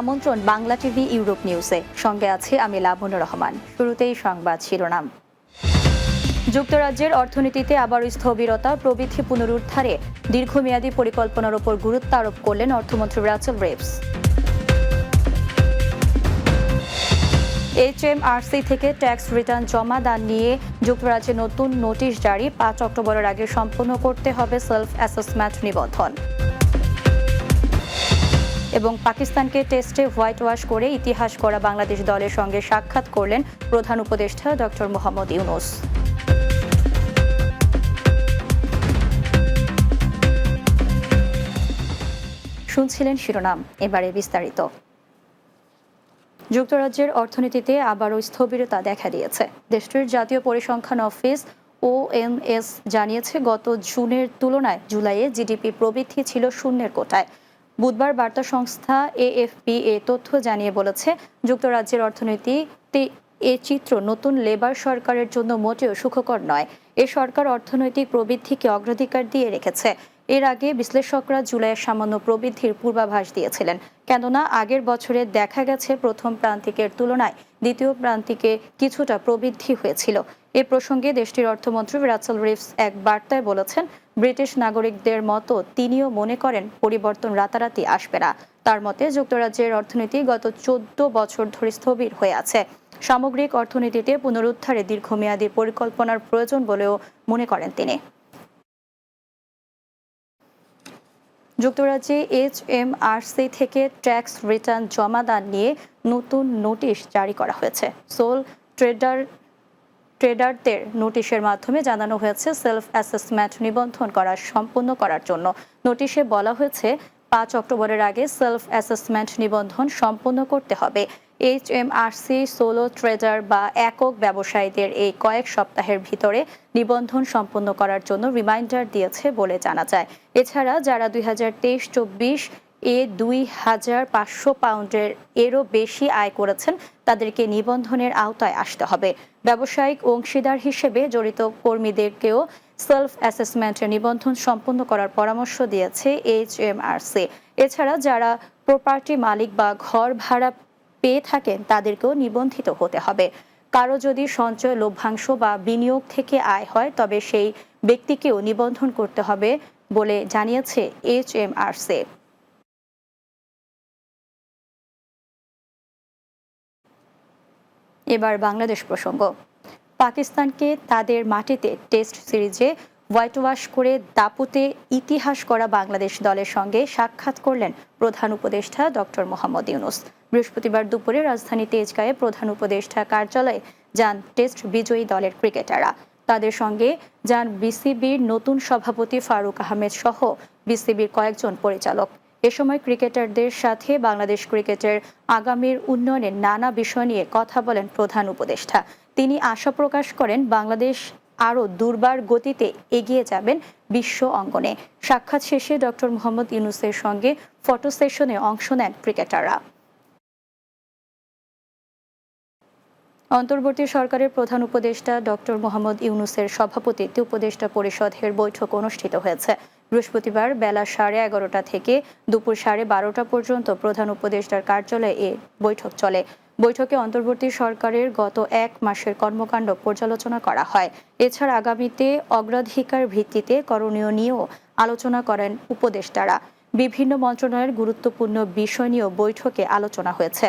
আমন্ত্রণ Bangla TV Europe নিউজে। সঙ্গে আছে আমি লাবণ্য রহমান। শুরুতেই সংবাদ শিরোনাম। যুক্তরাজ্যের অর্থনীতিতে আবারও স্থবিরতা, প্রবৃদ্ধি পুনরুদ্ধারে দীর্ঘমেয়াদী পরিকল্পনার ওপর গুরুত্ব আরোপ করলেন অর্থমন্ত্রী রাচেল রেভস। এইচএমআরসি থেকে ট্যাক্স রিটার্ন জমা দান নিয়ে যুক্তরাজ্যে নতুন নোটিশ জারি। পাঁচ অক্টোবরের আগে সম্পন্ন করতে হবে সেলফ অ্যাসেসমেন্ট নিবন্ধন। এবং পাকিস্তানকে টেস্টে হোয়াইট ওয়াশ করে ইতিহাস করা বাংলাদেশ দলের সঙ্গে সাক্ষাৎ করলেন প্রধান উপদেষ্টা ডক্টর মোহাম্মদ ইউনুস। শুনছিলেন শিরোনাম, এবারে বিস্তারিত। যুক্তরাজ্যের অর্থনীতিতে আবারও স্থবিরতা দেখা দিয়েছে। দেশটির জাতীয় পরিসংখ্যান অফিস ওএমএস জানিয়েছে, গত জুনের তুলনায় জুলাইয়ে জিডিপি প্রবৃদ্ধি ছিল শূন্যের কোটায়। বুধবার বার্তা সংস্থা এএফপি এ তথ্য জানিয়ে বলেছে, যুক্তরাজ্যের অর্থনীতিতে এ চিত্র নতুন লেবার সরকারের জন্য মোটেও সুখকর নয়। এ সরকার অর্থনৈতিক প্রবৃদ্ধিকে অগ্রাধিকার দিয়ে রেখেছে। এর আগে বিশ্লেষকরা জুলাইয়ের সামান্য প্রবৃদ্ধির পূর্বাভাস দিয়েছিলেন। কেননা, আগের বছরে দেখা গেছে প্রথম প্রান্তিকের তুলনায় দ্বিতীয় প্রান্তিকে কিছুটা প্রবৃদ্ধি হয়েছিল। এ প্রসঙ্গে দেশটির অর্থমন্ত্রী রাচেল রিভস এক বার্তায় বলেছেন, ব্রিটিশ নাগরিকদের মতো তিনিও মনে করেন পরিবর্তন রাতারাতি আসবে না। তার মতে, যুক্তরাজ্যের অর্থনীতি গত চোদ্দ বছর ধরে স্থবির হয়ে আছে। সামগ্রিক অর্থনীতিতে পুনরুদ্ধারে দীর্ঘমেয়াদী পরিকল্পনার প্রয়োজন বলেও মনে করেন তিনি। যুক্তরাজ্যে এইচ এম আর সি থেকে ট্যাক্স রিটার্ন জমা দান নিয়ে নতুন নোটিশ জারি করা হয়েছে। সোল ট্রেডার, ট্রেডারদের নোটিশের মাধ্যমে জানানো হয়েছে, সেলফ অ্যাসেসমেন্ট নিবন্ধন করা সম্পূর্ণ করার জন্য। নোটিশে বলা হয়েছে, পাঁচ অক্টোবরের আগে সেলফ অ্যাসেসমেন্ট নিবন্ধন সম্পন্ন করতে হবে। এইচএমআরসি সোলো ট্রেডার বা একক ব্যবসায়ীদের এই কয়েক সপ্তাহের ভিতরে নিবন্ধন সম্পন্ন করার জন্য রিমাইন্ডার দিয়েছে বলে জানা যায়। এছাড়া যারা দুই হাজার তেইশ চব্বিশ এ দুই হাজার পাঁচশো পাউন্ডের এরও বেশি আয় করেছেন, তাদেরকে নিবন্ধনের আওতায় আসতে হবে। ব্যবসায়িক অংশীদার হিসেবে জড়িত কর্মীদেরকেও সেলফ অ্যাসেসমেন্টের নিবন্ধন সম্পন্ন করার পরামর্শ দিয়েছে এইচএমআরসি এছাড়া যারা প্রপার্টি মালিক বা ঘর ভাড়া পেয়ে থাকেন তাদেরকেও নিবন্ধিত হতে হবে। কারও যদি সঞ্চয় লভ্যাংশ বা বিনিয়োগ থেকে আয় হয়, তবে সেই ব্যক্তিকেও নিবন্ধন করতে হবে বলে জানিয়েছে এইচএমআরসি এবার বাংলাদেশ প্রসঙ্গ। পাকিস্তানকে তাদের মাটিতে টেস্ট সিরিজে হোয়াইট ওয়াশ করে দাপুতে ইতিহাস করা বাংলাদেশ দলের সঙ্গে সাক্ষাৎ করলেন প্রধান উপদেষ্টা ডক্টর মোহাম্মদ ইউনুস। বৃহস্পতিবার দুপুরে রাজধানী তেজগাঁয়ে প্রধান উপদেষ্টা কার্যালয়ে যান টেস্ট বিজয়ী দলের ক্রিকেটাররা। তাদের সঙ্গে যান বিসিবির নতুন সভাপতি ফারুক আহমেদ সহ বিসিবির কয়েকজন পরিচালক। এ সময় ক্রিকেটারদের সাথে বাংলাদেশ ক্রিকেটের আগামীর উন্নয়নের নানা বিষয় নিয়ে কথা বলেন প্রধান উপদেষ্টা। তিনি আশা প্রকাশ করেন, বাংলাদেশ আরও দুর্বার গতিতে এগিয়ে যাবেন বিশ্ব অঙ্গনে। সাক্ষাৎ শেষে ডক্টর মোহাম্মদ ইউনুসের সঙ্গে ফটো সেশনে অংশ নেন ক্রিকেটাররা। অন্তর্বর্তী সরকারের প্রধান উপদেষ্টা ডক্টর মোহাম্মদ ইউনুসের সভাপতিত্বে উপদেষ্টা পরিষদের বৈঠক অনুষ্ঠিত হয়েছে। বৃহস্পতিবার বেলা সাড়ে এগারোটা থেকে দুপুর সাড়ে বারোটা পর্যন্ত প্রধান উপদেষ্টার কার্যালয়ে এ বৈঠক চলে। বৈঠকে অন্তর্বর্তী সরকারের গত এক মাসের কর্মকাণ্ড পর্যালোচনা করা হয়। এছাড়া আগামীতে অগ্রাধিকার ভিত্তিতে করণীয় নিয়েও আলোচনা করেন উপদেষ্টারা। বিভিন্ন মন্ত্রণালয়ের গুরুত্বপূর্ণ বিষয় নিয়েও বৈঠকে আলোচনা হয়েছে।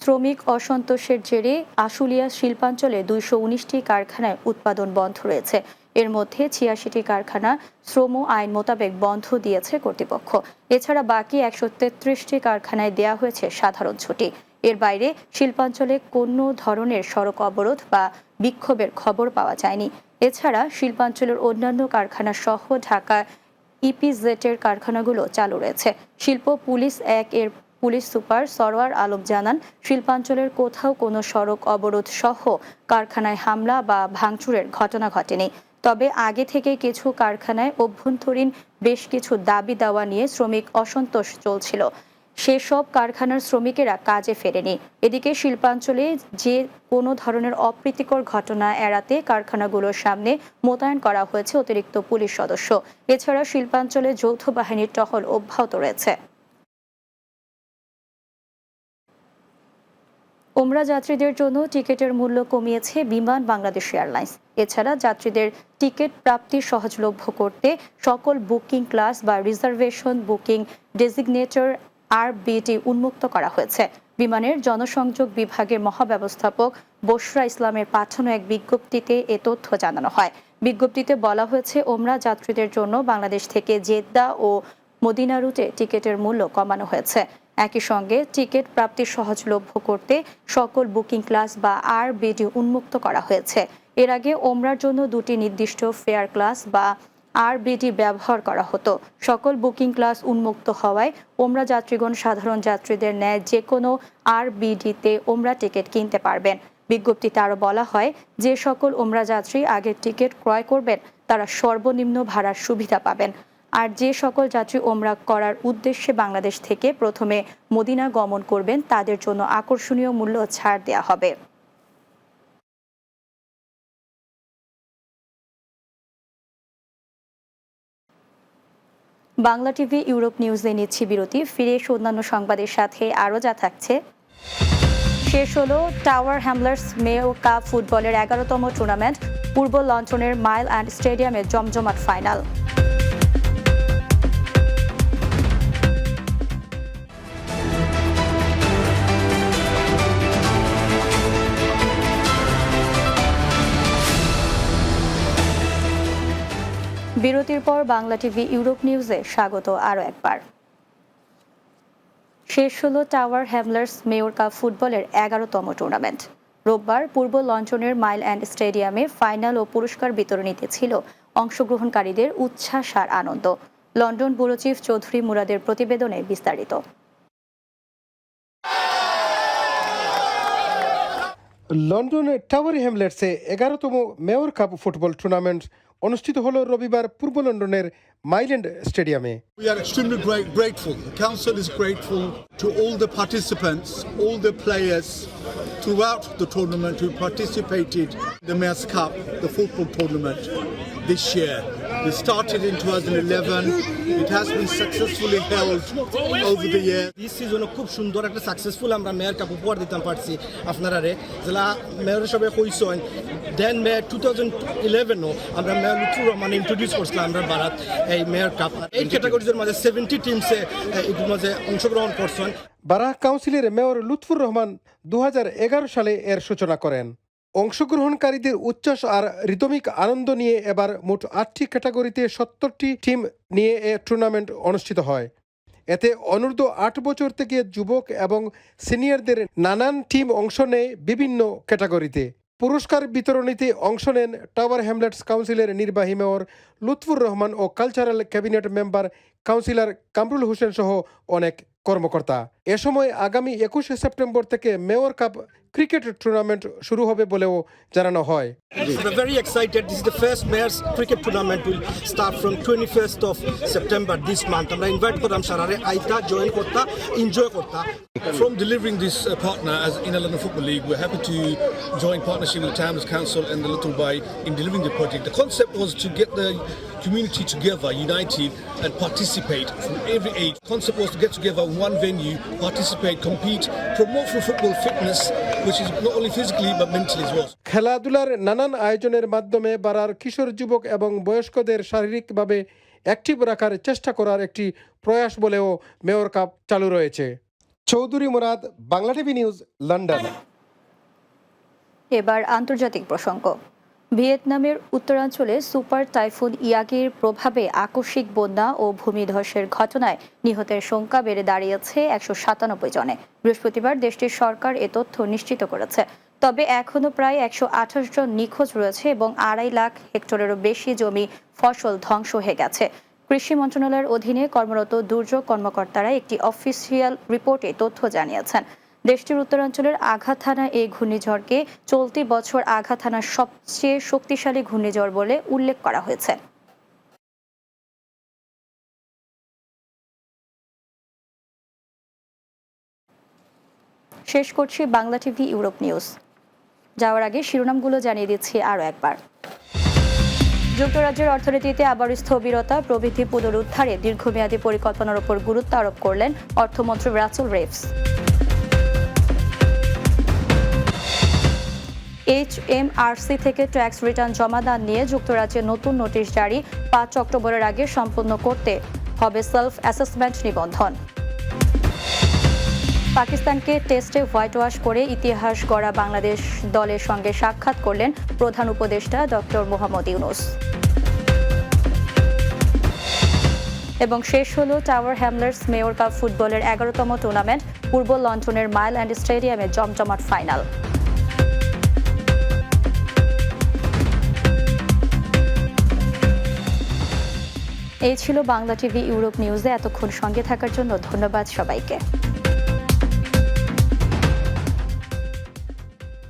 শ্রমিক অসন্তোষের জেরে আশুলিয়া শিল্পাঞ্চলে দুইশো উনিশটি কারখানায় উৎপাদন বন্ধ রয়েছে। এর মধ্যে ছিয়াশিটি কারখানা শ্রম আইন মোতাবেক বন্ধ দিয়েছে কর্তৃপক্ষ। এছাড়া বাকি একশো তেত্রিশটি কারখানায় দেয়া হয়েছে সাধারণ ছুটি। এর বাইরে শিল্পাঞ্চলে কোনো ধরনের সড়ক অবরোধ বা বিক্ষোভের খবর পাওয়া যায়নি। এছাড়া শিল্পাঞ্চলের অন্যান্য কারখানা সহ ঢাকা ইপিজেটের কারখানাগুলো চালু রয়েছে। শিল্প পুলিশ এক এর পুলিশ সুপার সরওয়ার আলম জানান, শিল্পাঞ্চলের কোথাও কোনো সড়ক অবরোধ সহ কারখানায় হামলা বা ভাঙচুরের ঘটনা ঘটেনি। তবে আগে থেকে কিছু কারখানায় অভ্যন্তরীণ বেশ কিছু দাবি দেওয়া নিয়ে শ্রমিক অসন্তোষ চলছিল। সেসব কারখানার শ্রমিকেরা কাজে ফেরেনি। এদিকে শিল্পাঞ্চলে যে কোনো ধরনের অপ্রীতিকর ঘটনা এড়াতে কারখানাগুলোর সামনে মোতায়েন করা হয়েছে অতিরিক্ত পুলিশ সদস্য। এছাড়া শিল্পাঞ্চলে যৌথ বাহিনীর টহল অব্যাহত রয়েছে। ওমরা যাত্রীদের জন্য টিকিটের মূল্য কমিয়েছে বিমান বাংলাদেশ এয়ারলাইন্স। এছাড়া যাত্রীদের টিকিট প্রাপ্তি সহজলভ্য করতে সকল বুকিং ক্লাস বা reservation booking designator R BT উন্মুক্ত করা হয়েছে। বিমানের জনসংযোগ বিভাগের মহাব্যবস্থাপক বসরা ইসলামের পাঠানো এক বিজ্ঞপ্তিতে এ তথ্য জানানো হয়। বিজ্ঞপ্তিতে বলা হয়েছে ওমরা যাত্রীদের জন্য বাংলাদেশ থেকে জেদ্দা ও মদিনা রুটে টিকিটের মূল্য কমানো হয়েছে। একই সঙ্গে টিকিট প্রাপ্তি সহজলভ্য করতে সকল বুকিং ক্লাস বা আর বিডি উন্মুক্ত করা হয়েছে। এর আগে ওমরার জন্য দুটি নির্দিষ্ট ফেয়ার ক্লাস বা আর বিডি ব্যবহার করা হতো। সকল বুকিং ক্লাস উন্মুক্ত হওয়ায় ওমরা যাত্রীগণ, সাধারণ যাত্রীদের ন্যায় যে কোনো আর বিডিতে ওমরা টিকিট কিনতে পারবেন। বিজ্ঞপ্তিতে আরও বলা হয়, যে সকল ওমরা যাত্রী আগের টিকিট ক্রয় করবেন, তারা সর্বনিম্ন ভাড়ার সুবিধা পাবেন। আর যে সকল যাত্রী ওমরা করার উদ্দেশ্যে বাংলাদেশ থেকে প্রথমে মদিনা গমন করবেন, তাদের জন্য আকর্ষণীয় মূল্য ছাড় দেওয়া হবে। বাংলা টিভি, ইউরোপ নিউজে নিচ্ছি বিরতি। ফিরে এসে অন্যান্য সংবাদের সাথে, আরও যা থাকছে। শেষ হলো টাওয়ার হ্যামলার্স মেও কাপ ফুটবলের এগারোতম টুর্নামেন্ট পূর্ব লন্ডনের মাইল অ্যান্ড স্টেডিয়ামে জমজমাট ফাইনাল। বিরতির পর বাংলা টিভি ইউরোপ নিউজে স্বাগত আরও একবার। শেষ হলো টাওয়ার হ্যামলার্স মেয়র কাপ ফুটবলের এগারোতম টুর্নামেন্ট। রোববার পূর্ব লন্ডনের মাইল অ্যান্ড স্টেডিয়ামে ফাইনাল ও পুরস্কার বিতরণীতে ছিল অংশগ্রহণকারীদের উচ্ছ্বাস আর আনন্দ। লন্ডন ব্যুরো চিফ চৌধুরী মুরাদের প্রতিবেদনে বিস্তারিত। লন্ডনের টাওয়ার হ্যামলেটসে এগারোতম মেয়র কাপ ফুটবল টুর্নামেন্ট অনুষ্ঠিত হলো রবিবার পূর্ব লন্ডনের মাইল্যান্ড স্টেডিয়ামে We are extremely grateful. The council is grateful to all the participants, all the players throughout the tournament who participated the Mayor's Cup, the football tournament this year. We started in 2011. It has been successfully held over the year. এই সিজনে খুব সুন্দর একটা successful আমরা mayor cup উপহার দিতাম পারছি আপনারা রে যেলা মেয়র হিসাবে কইসন দেন মে টু থাউজেন্ড ইলেভেনও আমরা মেয়র লুথুর রহমান ইন্ট্রোডিউস করছিলাম আমরা ভারত এই মেয়র কাপ এই ক্যাটাগরিজের মাঝে সেভেন্টি টিমসে এগুলোর মাঝে অংশগ্রহণ করছেন। বারাহ কাউন্সিলের মেয়র লুৎফুর রহমান দু হাজার এগারো সালে এর সূচনা করেন। অংশগ্রহণকারীদের উচ্ছ্বাস আর রিতমিক আনন্দ নিয়ে এবার মোট আটটি ক্যাটাগরিতে সত্তরটি টিম নিয়ে এ টুর্নামেন্ট অনুষ্ঠিত হয়। এতে অনূর্ধ্ব আট বছর থেকে যুবক এবং সিনিয়রদের নানান টিম অংশ নেয় বিভিন্ন ক্যাটাগরিতে পুরস্কার বিতরণীতে অংশ নেন টাওয়ার হ্যামলেটস কাউন্সিলের নির্বাহী মেয়র লুৎফুর রহমান ও cultural cabinet member councillor Kamrul Hossain সহ অনেক কর্মকর্তা। এ সময় আগামী একুশে সেপ্টেম্বর থেকে মেয়র কাপ ক্রিকেট টুর্নামেন্ট শুরু হবে বলেও জানানো হয় very excited. This is the first Mayor's Cricket Tournament will start from 21st of September this month. আমরা ইনভাইট করলাম সারারে আইতা জয়েন করতা এনজয় করতা From delivering this uh, partner as Inner London Football League, we're happy to join partnership with the Thames Council and the Little Bay in delivering the project. The concept was to get the community together, united, and participate from every age. The concept was to get together in one venue, participate, compete, promote for football fitness, which is not only physically but mentally as well. খেলাধুলার নানান আয়োজনের মাধ্যমে বাড়ার কিশোর যুবক এবং বয়স্কদের শারীরিকভাবে active রাখার চেষ্টা করার একটি প্রয়াস বলেও মেয়র কাপ চালু রয়েছে। Chowdhury Murad Bangla TV news London. এবার আন্তর্জাতিক প্রসঙ্গ। ভিয়েতনামের উত্তরাঞ্চলে সুপার টাইফুন ইয়াগির প্রভাবে আকস্মিক বন্যা ও ভূমিধসের ঘটনায় নিহতের সংখ্যা বেড়ে দাঁড়িয়েছে একশো সাতানব্বই জনে। বৃহস্পতিবার দেশটির সরকার এ তথ্য নিশ্চিত করেছে। তবে এখনও প্রায় একশো আঠাশ জন নিখোঁজ রয়েছে এবং আড়াই লাখ হেক্টরেরও বেশি জমি ফসল ধ্বংস হয়ে গেছে। কৃষি মন্ত্রণালয়ের অধীনে কর্মরত দুর্যোগ কর্মকর্তারা একটি অফিসিয়াল রিপোর্টে তথ্য জানিয়েছেন। দেশটির উত্তরাঞ্চলের আঘাত থানা এই ঘূর্ণিঝড়কে চলতি বছর আঘাত থানার সবচেয়ে শক্তিশালী ঘূর্ণিঝড় বলে উল্লেখ করা হয়েছে। শেষ করছি বাংলা টিভি ইউরোপ নিউজ। যাওয়ার আগে শিরোনামগুলো জানিয়ে দিচ্ছি আরও একবার। যুক্তরাজ্যের অর্থনীতিতে আবার স্থবিরতা, প্রবৃদ্ধি পুনরুদ্ধারে দীর্ঘমেয়াদী পরিকল্পনার উপর গুরুত্ব আরোপ করলেন অর্থমন্ত্রী Rachel Reeves. H M RC থেকে ট্যাক্স রিটার্ন জমাদান নিয়ে যুক্তরাজ্যে নতুন নোটিশ জারি পাঁচ অক্টোবরের আগে সম্পন্ন করতে হবে সেলফ অ্যাসেসমেন্ট নিবন্ধন। পাকিস্তানকে টেস্টে হোয়াইট ওয়াশ করে ইতিহাস গড়া বাংলাদেশ দলের সঙ্গে সাক্ষাৎ করলেন প্রধান উপদেষ্টা ডক্টর মোহাম্মদ ইউনুস। এবং শেষ হলো টাওয়ার হ্যামলার্স মেয়র কাপ ফুটবলের এগারোতম টুর্নামেন্ট পূর্ব লন্ডনের মাইল অ্যান্ড স্টেডিয়ামে জমজমাট ফাইনাল এই ছিল বাংলা টিভি ইউরোপ নিউজে এতক্ষণ সঙ্গে থাকার জন্য ধন্যবাদ সবাইকে।